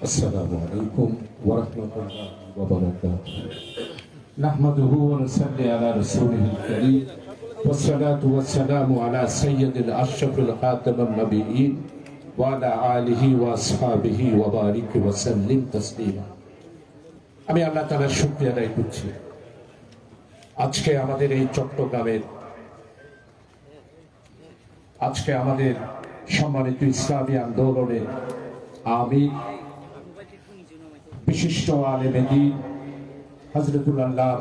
السلام عليكم ورحمة الله وبركاته نحمده ونصلي على رسوله الكريم والصلاة والسلام على سيد الأشرف الخاتم النبيين وعلى آله وأصحابه وبارك وسلم تسليما আমি আল্লাহ তালার শুক্রিয়া আদায় করছি আজকে আমাদের এই চট্টগ্রামের আজকে আমাদের সম্মানিত ইসলামী আন্দোলনের আমি বিশিষ্ট আলেমেদি হজরতুল্লাহ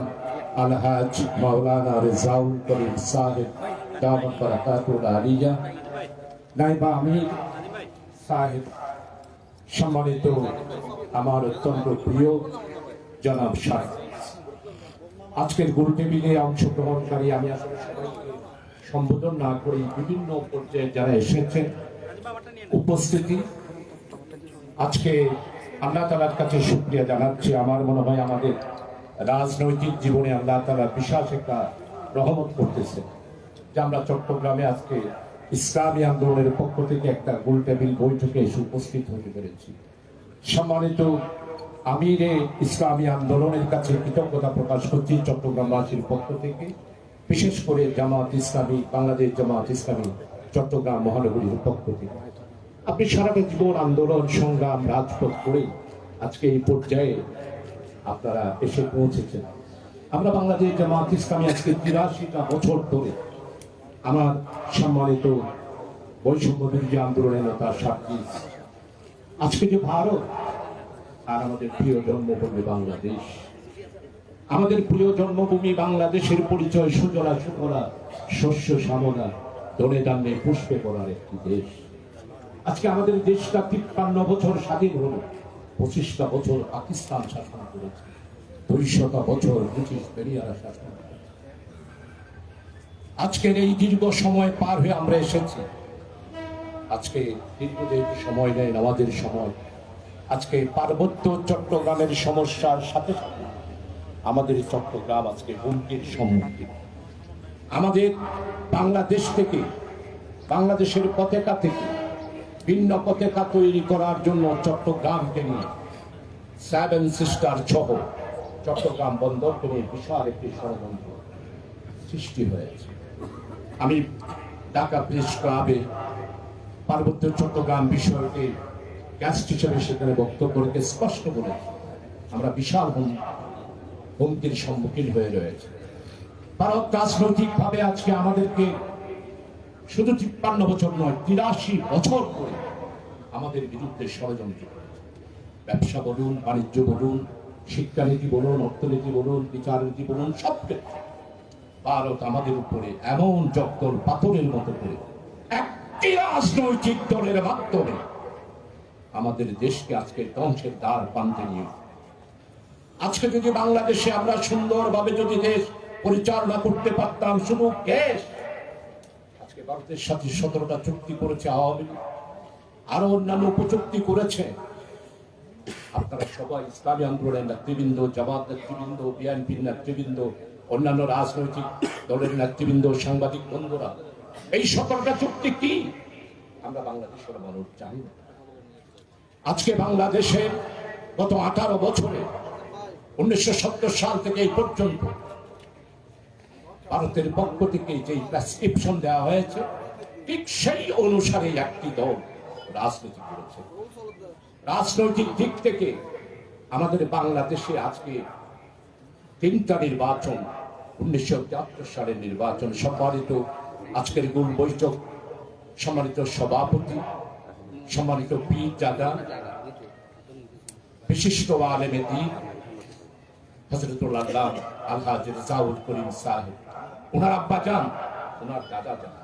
আলহাজ মাওলানা রেজাউল করিম সাহেব, দামত বারাকাতুল আলিয়া। নাইবা আমির সাহেব, সম্মানিত আমার অত্যন্ত প্রিয় জনাব সাহেব। আজকের গোল টেবিলে অংশগ্রহণকারী আমি সম্বোধন না করে বিভিন্ন পর্যায়ে যারা এসেছেন, উপস্থিতি। আজকে আল্লাহ তালার কাছে শুক্রিয়া জানাচ্ছি। আমার মনে হয় আমাদের রাজনৈতিক জীবনে আল্লাহ তালা বিশাল একটা রহমত করতেছে যে আমরা চট্টগ্রামে আজকে ইসলামী আন্দোলনের পক্ষ থেকে একটা গোল টেবিল বৈঠকে এসে উপস্থিত হতে পেরেছি। সম্মানিত আমিরে ইসলামী আন্দোলনের কাছে কৃতজ্ঞতা প্রকাশ করছি চট্টগ্রামবাসীর পক্ষ থেকে। বিশেষ করে জামাত ইসলামী, বাংলাদেশ জামাত ইসলামী, চট্টগ্রাম মহানগরীর পক্ষ থেকে। আপনি সারাটা জীবন আন্দোলন, সংগ্রাম, রাজপথ করে আজকে এই পর্যায়ে আপনারা এসে পৌঁছেছেন। আমরা বাংলাদেশ জামাত ইসলামী আজকে তিরাশিটা বছর ধরে আমার সম্মানিত বৈষম্য বিরোধী আন্দোলনের নেতা সাক্ষী। আজকে যে ভারত আর আমাদের প্রিয় জন্মভূমি বাংলাদেশ, আমাদের প্রিয় জন্মভূমি বাংলাদেশের পরিচয় সুজলা সুফলা, শস্য শ্যামলা দনে দামে পুষ্পে পড়ার একটি দেশ। আজকে আমাদের দেশটা তিপ্পান্ন বছর স্বাধীন হলো। পঁচিশটা বছর পাকিস্তান শাসন করেছে। দুইশটা বছর ব্রিটিশ পেরিয়ারা শাসন আজকের এই দীর্ঘ সময় পার হয়ে আমরা এসেছি। আজকে দীর্ঘদিন সময় নেই আমাদের সময়। আজকে পার্বত্য চট্টগ্রামের সমস্যার সাথে সাথে আমাদের চট্টগ্রাম আজকে হুমকির সম্মুখীন। আমাদের বাংলাদেশ থেকে, বাংলাদেশের পতাকা থেকে ভিন্ন পতাকা তৈরি করার জন্য চট্টগ্রামকে নিয়ে। সেভেন সিস্টার সহ চট্টগ্রাম বন্দরকে নিয়ে বিশাল একটি ষড়যন্ত্র সৃষ্টি হয়েছে। আমি ঢাকা প্রেস ক্লাবে পার্বত্য চট্টগ্রাম বিষয়কে গ্যাস্ট হিসেবে সেখানে বক্তব্য রেখে স্পষ্ট বলেছি আমরা বিশাল হুম হুমকির সম্মুখীন হয়ে রয়েছে। ভারত রাজনৈতিকভাবে আজকে আমাদেরকে শুধু তিপ্পান্ন বছর নয়, তিরাশি বছর করে আমাদের বিরুদ্ধে ষড়যন্ত্র ব্যবসা বলুন, বাণিজ্য বলুন, শিক্ষানীতি বলুন, অর্থনীতি বলুন, বিচারনীতি বলুন, সব ক্ষেত্রে ভারত আমাদের উপরে এমন জগদল পাথরের মতো করে একটি রাজনৈতিক দলের মাধ্যমে আমাদের দেশকে আজকে ধ্বংসের দ্বার প্রান্তে নিয়ে আজকে যদি বাংলাদেশে আমরা সুন্দরভাবে যদি দেশ পরিচালনা করতে পারতাম, শুধু আজকে ভারতের সাথে সতেরোটা চুক্তি করেছে আওয়ামী লীগ। আরও অন্যান্য উপচুক্তি করেছে। আপনারা সবাই ইসলামী আন্দোলনের নেতৃবৃন্দ, জামাত নেতৃবৃন্দ, বিএনপির নেতৃবৃন্দ, অন্যান্য রাজনৈতিক দলের নেতৃবৃন্দ, সাংবাদিক বন্ধুরা, এই সতেরোটা চুক্তি কি? আমরা বাংলাদেশের মানুষ না। আজকে বাংলাদেশে গত আঠারো বছরে, উনিশশো সত্তর সাল থেকে এই পর্যন্ত ভারতের পক্ষ থেকে যে প্রেসক্রিপশন দেওয়া হয়েছে, ঠিক সেই অনুসারে একটি দল রাজনীতি করেছে। রাজনৈতিক দিক থেকে আমাদের বাংলাদেশে আজকে তিনটা নির্বাচন, উনিশশো তিয়াত্তর সালের নির্বাচন সম্মানিত আজকের গুণ বৈঠক, সম্মানিত সভাপতি, সম্মানিত পীর দাদা বিশিষ্ট আলেমে দিন হজরতুল্লাহ রেজাউল করিম সাহেব। ওনার আব্বা যান, ওনার দাদা যান।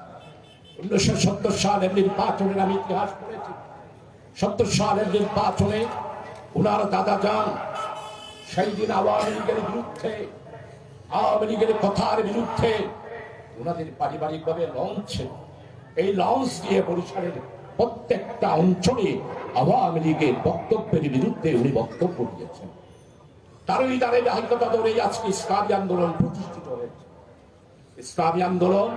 উনিশশো সত্তর সাল সালের নির্বাচনের আমি ইতিহাস পড়েছি। সত্তর সাল সালের নির্বাচনে ওনার দাদা যান। সেই দিন আওয়ামী লীগের বিরুদ্ধে, আওয়ামী লীগের কথার বিরুদ্ধে ওনাদের পারিবারিকভাবে লঞ্চ। এই লঞ্চ দিয়ে বরিশালের প্রত্যেকটা অঞ্চলে আওয়ামী লীগের বক্তব্যের বিরুদ্ধে উনি বক্তব্য দিয়েছেন। তারই দ্বারে আজকে ইসলামী আন্দোলন প্রতিষ্ঠিত ইসলামী আন্দোলন,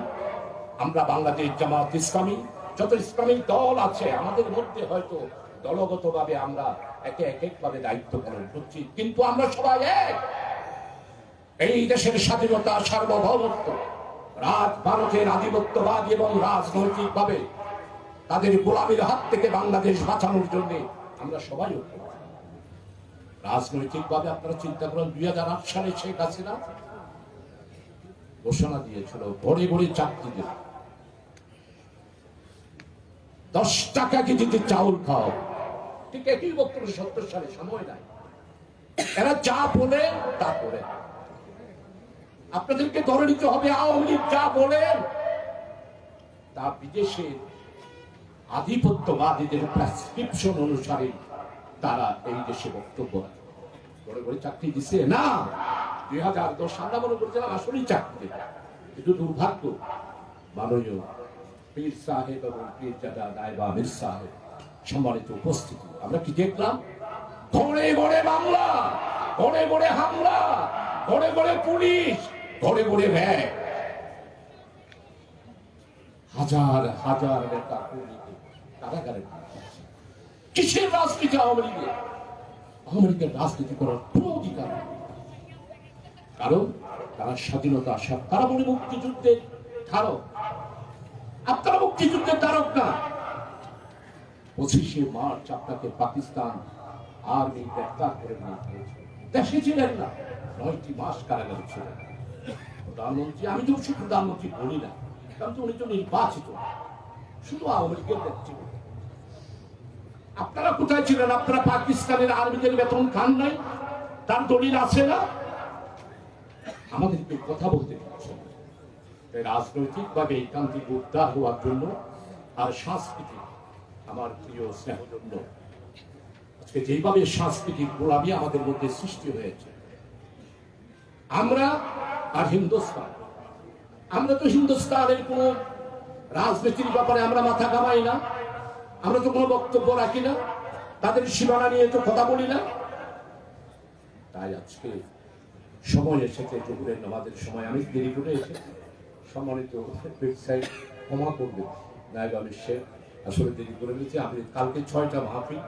আমরা বাংলাদেশ জামাত ইসলামী, যত ইসলামী দল আছে, আমাদের মধ্যে হয়তো দলগতভাবে আমরা একে এক এক ভাবে দায়িত্ব পালন করছি, কিন্তু আমরা সবাই এক এই দেশের স্বাধীনতা, সার্বভৌমত্ব, রাজ ভারতের আধিপত্যবাদ এবং রাজনৈতিক ভাবে তাদের গোলামীর হাত থেকে বাংলাদেশ বাঁচানোর জন্য আমরা সবাই। রাজনৈতিকভাবে আপনারা চিন্তা করেন, দুই হাজার আট সালে শেখ হাসিনা ঘোষণা দিয়েছিল, ভরে ভরে চাকরি দিল দশ টাকা কেজিতে চাউল খাও, ঠিক একই বক্তব্য সত্তর সালে, সময় নাই। এরা যা বলে, তা করে আপনাদেরকে ধরে নিতে হবে, আওয়ামী লীগ যা বলেন তা বিদেশের আধিপত্যবাদীদের প্রেসক্রিপশন অনুসারে তারা এই দেশে বক্তব্য করে করে চাকরি দিছে? না। দুই হাজার দশ আমরা মনে আসলেই চাকরি। কিন্তু দুর্ভাগ্য, মাননীয় পীর সাহেব এবং পীর মীর সাহেব সম্মানিত উপস্থিতি। আমরা কি দেখলাম? ঘরে ঘরে বাংলা ঘরে ঘরে হামলা, ঘরে ঘরে পুলিশ, ঘরে ঘরে ভ্যান হাজার হাজার নেতা কর্মীকে কারাগারে কিসের রাজনীতি আওয়ামী লীগের? আওয়ামী লীগের রাজনীতি করার কোন অধিকার নেই। কারণ তারা স্বাধীনতা আসা তারা বলে মুক্তিযুদ্ধের ধারক। আপনারা মুক্তিযুদ্ধের ধারক না। পঁচিশে মার্চ আপনাকে পাকিস্তান আর্মি গ্রেপ্তার করে গিয়েছে দেশে ছিলেন না, নয়টি মাস কারাগারে ছিলেন। প্রধানমন্ত্রী, আমি তো শুধু প্রধানমন্ত্রী বলি না, কারণ তো উনি তো নির্বাচিত। শুধু আওয়ামী লীগের ব্যক্তিগত আপনারা কোথায় ছিলেন? আপনারা পাকিস্তানের আর্মিদের বেতন খান নাই? তার দলিল আছে না? আমাদেরকে কথা বলতে দিচ্ছেন না। তাই রাজনৈতিকভাবে একান্তিক উদ্ধার হওয়ার জন্য আর সাংস্কৃতিক, আমার প্রিয় স্নেহজন্য, আজকে যেইভাবে সাংস্কৃতিক গোলামি আমাদের মধ্যে সৃষ্টি হয়েছে, আমরা আর হিন্দুস্তান, আমরা তো হিন্দুস্তানের কোন রাজনীতির ব্যাপারে আমরা মাথা কামাই না, আমরা তো কোনো বক্তব্য রাখি না, তাদের সীমানা নিয়ে তো কথা বলি না তাই আজকে সময় এসেছে দুপুরের নামাজের সময় আমি দেরি করে এসেছি সম্মানিত ওয়েবসাইট ক্ষমা করবে। নায়ব আমি শেখ আসলে দেরি করে নিয়েছি। আমি কালকে ছয়টা মাহফিল,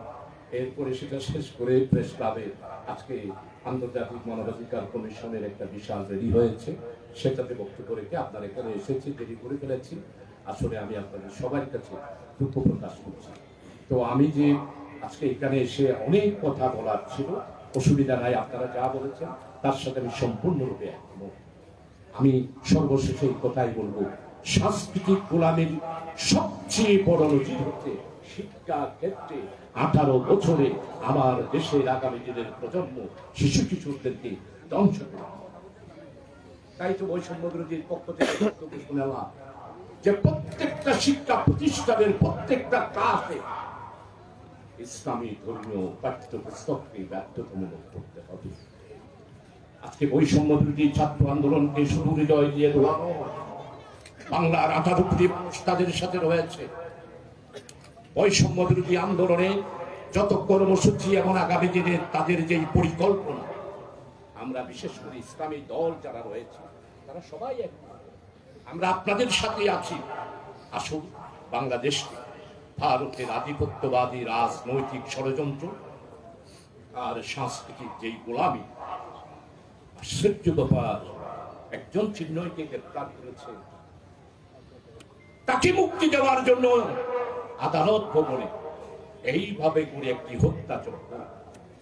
এরপরে সেটা শেষ করে প্রেস ক্লাবে আজকে আন্তর্জাতিক মানবাধিকার কমিশনের একটা বিশাল রেডি হয়েছে। সেটাতে বক্তব্য রেখে আপনার এখানে এসেছি, দেরি করে ফেলেছি। আসলে আমি আপনাদের সবার কাছে দুঃখ প্রকাশ করছি। তো আমি যে আজকে এখানে এসে অনেক কথা বলার ছিল, অসুবিধা নাই, আপনারা যা বলেছেন তার সাথে আমি সম্পূর্ণরূপে একমত। আমি সর্বশেষে এই কথাই বলব, সাংস্কৃতিক গোলামের সবচেয়ে বড় নজির হচ্ছে শিক্ষা ক্ষেত্রে আঠারো বছরে আমার দেশের আগামী দিনের প্রজন্ম শিশু কিশোরদেরকে ধ্বংস করে তাই তো বৈষম্য বিরোধীর পক্ষ থেকে বক্তব্য যে প্রত্যেকটা শিক্ষা প্রতিষ্ঠানের প্রত্যেকটা ক্লাসে ইসলামী ধর্মীয় পাঠ্যপুস্তককে বাধ্যতামূলক করতে হবে। আজকে বৈষম্য বিরোধী ছাত্র আন্দোলনকে শুধু হৃদয় দিয়ে দোয়ানো বাংলার আঠারো মানুষ তাদের সাথে রয়েছে। বৈষম্য বিরোধী আন্দোলনে যত কর্মসূচি এবং আগামী দিনে তাদের যেই পরিকল্পনা, আমরা বিশেষ করে ইসলামী দল যারা রয়েছে, তারা সবাই এক আমরা আপনাদের সাথে আছি। আসুন বাংলাদেশকে ভারতের আধিপত্যবাদী রাজনৈতিক ষড়যন্ত্র আর সাংস্কৃতিক যেই গোলামী আশ্চর্য ব্যাপার একজন চিহ্নকে গ্রেপ্তার করেছে। তাকে মুক্তি দেওয়ার জন্য আদালত ভবনে এইভাবে করে একটি হত্যাযজ্ঞ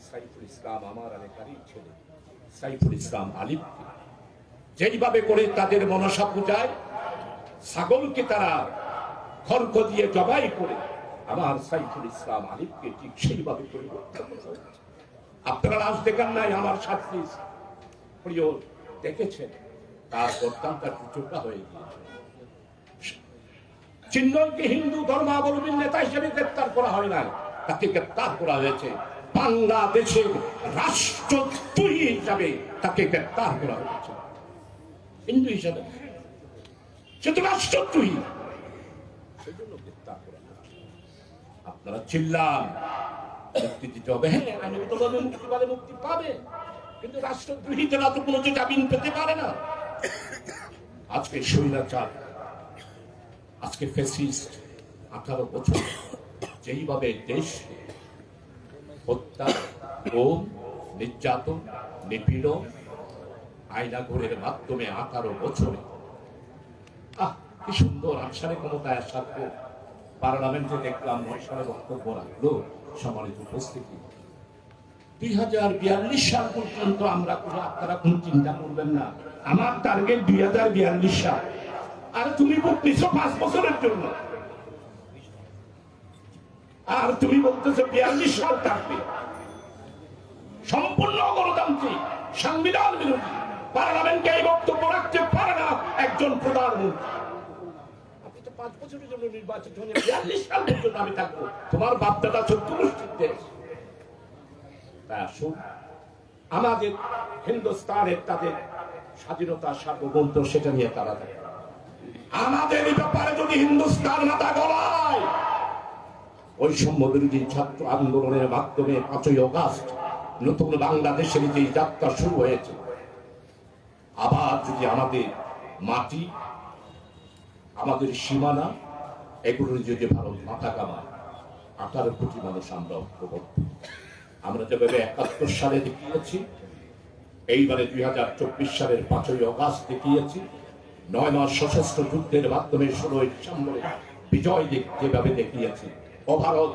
সাইফুল ইসলাম আমার এলাকারই ছেলে, সাইফুল ইসলাম আলিফকে যেইভাবে করে তাদের মনসা পূজায় ছাগলকে তারা খর্গ দিয়ে জবাই করে আমার সাইফুল ইসলাম আলিফকে ঠিক সেইভাবে করে হত্যা আপনারা লাশ দেখান নাই আমার সাথী প্রিয় দেখেছেন? তার চোখটা হয়ে গিয়েছে। হিন্দু ধর্মাবলম্বী নেতা হিসেবে গ্রেপ্তার করা হয় নাই। তাকে গ্রেপ্তার করা হয়েছে বাংলাদেশের হিসাবে তাকে গ্রেপ্তার করা হয়েছে। হিন্দু হিসাবে। সে তো আপনারা চিল্লান। মুক্তি দিতে হবে। হ্যাঁ মুক্তি পাবে মুক্তি পাবে। কিন্তু রাষ্ট্রদ্রোহী যারা তো কোনো জামিন পেতে পারে না। আজকে স্বৈরাচার, আজকে ফেসিস্ট আঠারো বছর যেইভাবে দেশ হত্যা ও নির্যাতন, নিপীড়ন, আয়নাঘরের মাধ্যমে আঠারো বছরে। আহ, কি সুন্দর আনসারে ক্ষমতায় আসার পর পার্লামেন্টে দেখলাম মহিষারে বক্তব্য রাখল সম্মানিত উপস্থিতি। দুই হাজার বিয়াল্লিশ সাল পর্যন্ত আমরা কোনো আপনারা চিন্তা করবেন না। আমার টার্গেট দুই হাজার বিয়াল্লিশ সাল। আর তুমি পাঁচ বছরের জন্য। আর তুমি বিয়াল্লিশ সাল থাকবে। সম্পূর্ণ গণতান্ত্রিক, সংবিধান বিরোধী। পার্লামেন্টে এই বক্তব্য রাখতে পারে না একজন প্রধানমন্ত্রী। আপনি তো পাঁচ বছরের জন্য নির্বাচিত হয়ে বিয়াল্লিশ সাল পর্যন্ত আমি থাকব। তোমার বাপদাদা চোদ্দ গোষ্ঠীর দেশ আসুন। আমাদের হিন্দুস্তানের তাদের স্বাধীনতা সার্বভৌমত্ব সেটা নিয়ে তারা থাকে আমাদের এই ব্যাপারে যদি হিন্দুস্তান মাথা গলায়, বৈষম্য বিরোধী ছাত্র আন্দোলনের মাধ্যমে পাঁচই অগাস্ট নতুন বাংলাদেশের যে যাত্রা শুরু হয়েছে, আবার যদি আমাদের মাটি, আমাদের সীমানা, এগুলোর যদি ভারত মাথা কামায় আঠারো কোটি মানুষ আমরা ঐক্যবদ্ধ। আমরা যেভাবে একাত্তর সালে দেখিয়েছি, এইবারে দুই হাজার চব্বিশ সালের পাঁচই অগাস্ট দেখিয়েছি, নয় মাস সশস্ত্র যুদ্ধের মাধ্যমে ষোলোই ডিসেম্বরে বিজয় যেভাবে দেখিয়েছি। ও ভারত,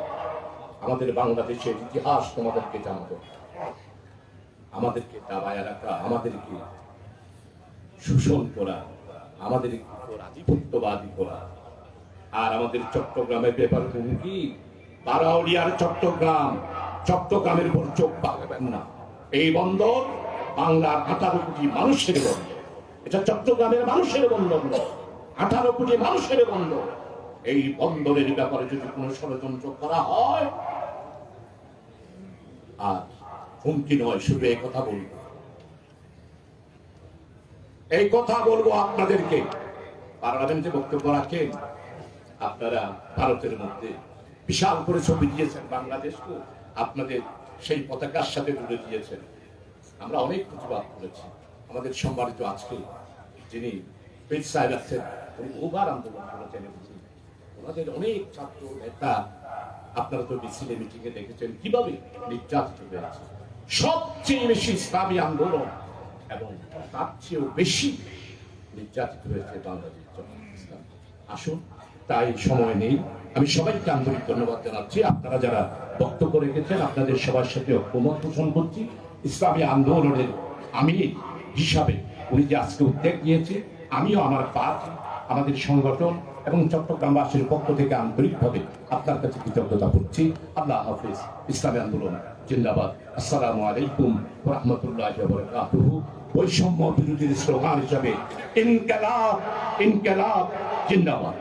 আমাদের বাংলাদেশের ইতিহাস তোমাদেরকে জানাব। আমাদেরকে দাবায় রাখা, আমাদেরকে শোষণ করা, আমাদেরকে আধিপত্যবাদী করা। আর আমাদের চট্টগ্রামের ব্যাপার কি? বারাউলিয়ার চট্টগ্রাম চট্টগ্রামের উপর চোখ পাবেন না। এই বন্দর বাংলার আঠারো কোটি মানুষের বন্দর। এটা চট্টগ্রামের মানুষের বন্দর আঠারো কোটি মানুষের বন্দর। এই বন্দরের ব্যাপারে যদি কোনো ষড়যন্ত্র করা হয়, আর হুমকি নয়, শুধু এই কথা বলব। এই কথা বলব আপনাদেরকে। পার্লামেন্টে বক্তব্য রাখেন। আপনারা ভারতের মধ্যে বিশাল করে ছবি দিয়েছেন বাংলাদেশকে। আপনাদের সেই পতাকার সাথে জুড়ে দিয়েছেন। আমরা অনেক প্রতিবাদ করেছি। আমাদের সম্মানিত আজকে যিনি পীর সাহেব আছেন, উনি বহুবার আন্দোলন করেছেন ওনাদের অনেক ছাত্র, নেতা, আপনারা তো মিছিলে মিটিংয়ে দেখেছেন কীভাবে নির্যাতিত হয়েছে। সবচেয়ে বেশি ইসলামী আন্দোলন এবং তার চেয়েও বেশি নির্যাতিত হয়েছে বাংলাদেশ। আসুন তাই সময় নেই। আমি সবাইকে আন্তরিক ধন্যবাদ জানাচ্ছি। আপনারা যারা বক্তব্য রেখেছেন, আপনাদের সবার সাথে ঐক্যমত পোষণ করছি। ইসলামী আন্দোলনের আমি হিসাবে উনি যে আজকে উদ্যোগ নিয়েছে আমিও আমার পাঠ, আমাদের সংগঠন এবং চট্টগ্রামবাসীর পক্ষ থেকে আন্তরিকভাবে আপনার কাছে কৃতজ্ঞতা করছি। আল্লাহ হাফিজ। ইসলামী আন্দোলন জিন্দাবাদ। আসসালামু আলাইকুম রহমতুল্লাহ বরকাতুহু বৈষম্য বিরোধীর স্লোগান হিসাবে ইনকালাব ইনকালাব, জিন্দাবাদ।